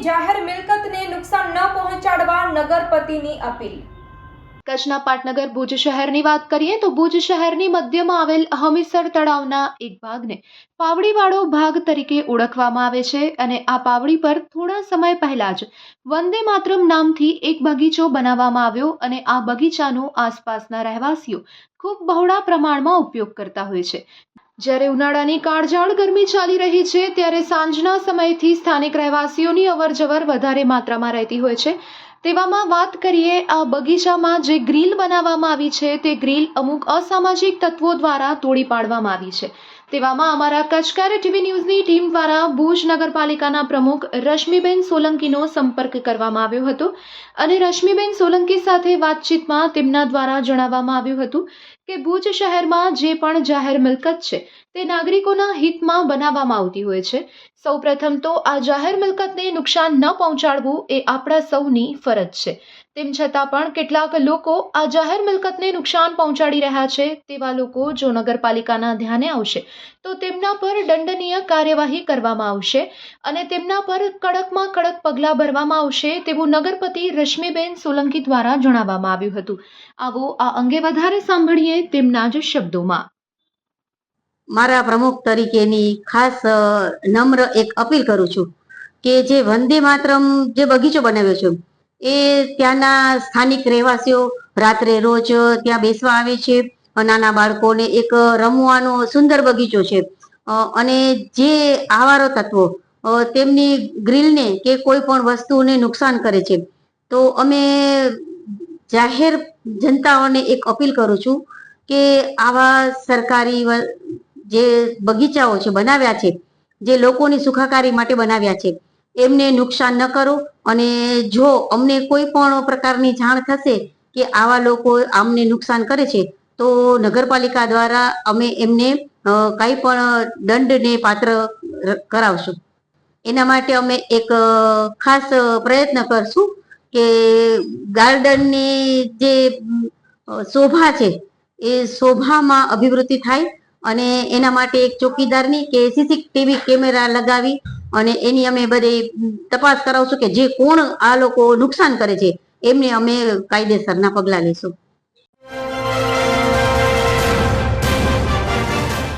જાહેર મિલકતને નુકસાન ન પહોંચાડવા નગરપતિની અપીલ. કચ્છના પાટનગર ભુજ શહેરની વાત કરીએ તો ભુજ શહેરની મધ્યમાં આવેલ હમીસર તળાવના એક ભાગને પાવડીવાળો ભાગ તરીકે ઓળખવામાં આવે છે અને આ પાવડી પર થોડા સમય પહેલા જ વંદે માતરમ નામથી એક બગીચો બનાવવામાં આવ્યો અને આ બગીચાનો આસપાસના રહેવાસીઓ ખૂબ બહોળા પ્રમાણમાં ઉપયોગ કરતા હોય છે. જ્યારે ઉનાળાની કાળઝાળ ગરમી ચાલી રહી છે, ત્યારે સાંજના સમયથી સ્થાનિક રહેવાસીઓની અવરજવર વધારે માત્રામાં રહેતી હોય છે. તેવામાં વાત કરીએ, આ બગીચામાં જે ગ્રીલ બનાવવામાં આવી છે, તે ગ્રીલ અમુક અસામાજિક તત્વો દ્વારા તોડી પાડવામાં આવી છે. તેવામાં અમારા કચકારે ટીવી ન્યૂઝની ટીમ દ્વારા ભુજ નગરપાલિકાના પ્રમુખ રશ્મિબેન સોલંકીનો સંપર્ક કરવામાં આવ્યો હતો અને રશ્મિબેન સોલંકી સાથે વાતચીતમાં તેમના દ્વારા જણાવવામાં આવ્યું હતું કે ભુજ શહેરમાં જે પણ જાહેર મિલકત છે તે નાગરિકોના હિતમાં બનાવવામાં આવતી હોય છે. સૌપ્રથમ તો આ જાહેર મિલકતને નુકસાન ન પહોંચાડવું એ આપણા સૌની ફરજ છે. તેમ છતાં પણ કેટલાક લોકો આ જાહેર મિલકતને નુકસાન પહોંચાડી રહ્યા છે તેવા લોકો જો નગરપાલિકાના ધ્યાને આવશે, તો તેમના પર દંડનીય કાર્યવાહી કરવામાં આવશે અને તેમના પર કડકમાં કડક પગલાં ભરવામાં આવશે તેવું નગરપતિ રશ્મિબેન સોલંકી દ્વારા જણાવવામાં આવ્યું હતું. આવો આ અંગે વધારે સાંભળીએ તેમના જ શબ્દોમાં. મારા પ્રમુખ તરીકેની ખાસ નમ્ર એક અપીલ કરું છું કે જે વંદે માતરમ જે બગીચો બનાવ્યો છે એ ત્યાંના સ્થાનિક રહેવાસીઓ રાત્રે રોજ ત્યાં બેસવા આવે છે. નાના બાળકોને એક રમવાનો સુંદર બગીચો છે. અને જે આવારો તત્વો તેમની ગ્રીલને કે કોઈ પણ વસ્તુને નુકસાન કરે છે. તો અમે જાહેર જનતાઓને એક અપીલ કરું છું કે આવા સરકારી જે બગીચાઓ છે, બનાવ્યા છે, જે લોકોની સુખાકારી માટે બનાવ્યા છે એમને નુકસાન ન કરો અને જો અમને કોઈ પણ પ્રકારની જાણ થશે કે આવા લોકો આમને નુકસાન કરે છે, તો નગરપાલિકા દ્વારા અમે એમને કંઈ પણ દંડને પાત્ર કરાવશું. એના માટે અમે એક ખાસ પ્રયત્ન કરશું કે ગાર્ડનની જે શોભા છે, એ શોભામાં અભિવૃદ્ધિ થાય અને એના માટે એક ચોકીદારની કે સીસીટીવી કેમેરા લગાવી અને એની અમે બધી તપાસ કરાવશું કે જે કોણ આ લોકો નુકસાન કરે છે, એમને અમે કાયદેસરના પગલાં લેશું.